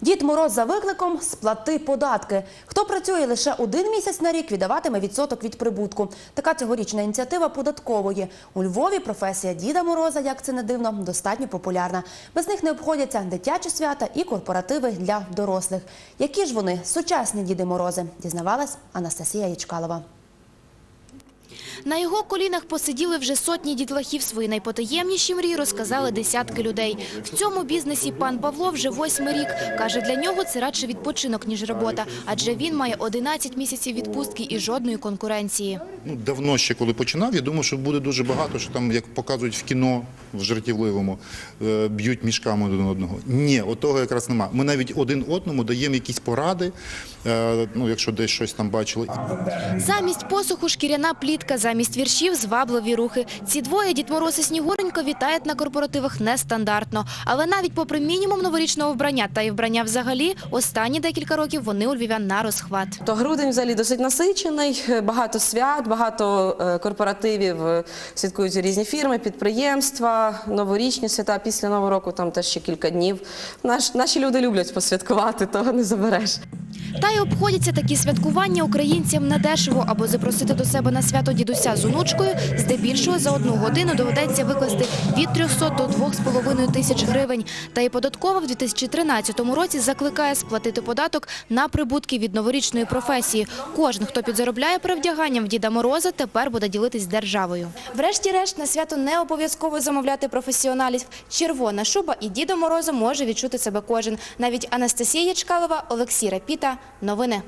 Дід Мороз за викликом сплати податки. Хто працює лише один місяць на рік, віддаватиме відсоток від прибутку. Така цьогорічна ініціатива податкової. У Львові професія Діда Мороза, як це не дивно, достатньо популярна. Без них не обходяться дитячі свята і корпоративи для дорослих. Які ж вони сучасні Діди Морози? Дізнавалась Анастасія Ячкалова. На його колінах посиділи вже сотні дітлахів. Свої найпотаємніші мрії розказали десятки людей. В цьому бізнесі пан Павло вже восьмий рік. Каже, для нього це радше відпочинок, ніж робота, адже він має 11 місяців відпустки і жодної конкуренції. Ну, давно ще коли починав, я думав, що буде дуже багато, що там, як показують в кіно в жартівливому, е, б'ють мішками один одного. Ні, от того якраз нема. Ми навіть один одному даємо якісь поради, е, ну, якщо десь щось там бачили. Замість посуху шкіряна плітка, замість віршів звабливі рухи. Ці двоє Дід Мороз і Снігуренько вітають на корпоративах нестандартно. Але навіть попри мінімум новорічного вбрання та і вбрання взагалі, останні декілька років вони у львів'ян на розхват. То грудень взагалі досить насичений, багато свят, багато е, корпоративів святкують різні фірми, підприємства, новорічні свята. Після нового року там теж ще кілька днів. Наш, наші люди люблять посвяткувати, того не забереш. Та й обходяться такі святкування українцям недешево, аби запросити до себе на свято дідуся з онучкою, здебільшого за одну годину доведеться викласти від 300 до 2,5 тисяч гривень. Та й податкова в 2013 році закликає сплатити податок на прибутки від новорічної професії. Кожен, хто підзаробляє перевдяганням в Діда Мороза, тепер буде ділитись з державою. Врешті-решт, на свято не обов'язково замовляти професіоналів. Червона шуба і Діда Морозу може відчути себе кожен. Навіть Анастасія Ячкалова, Олексій Рапіта. Новини.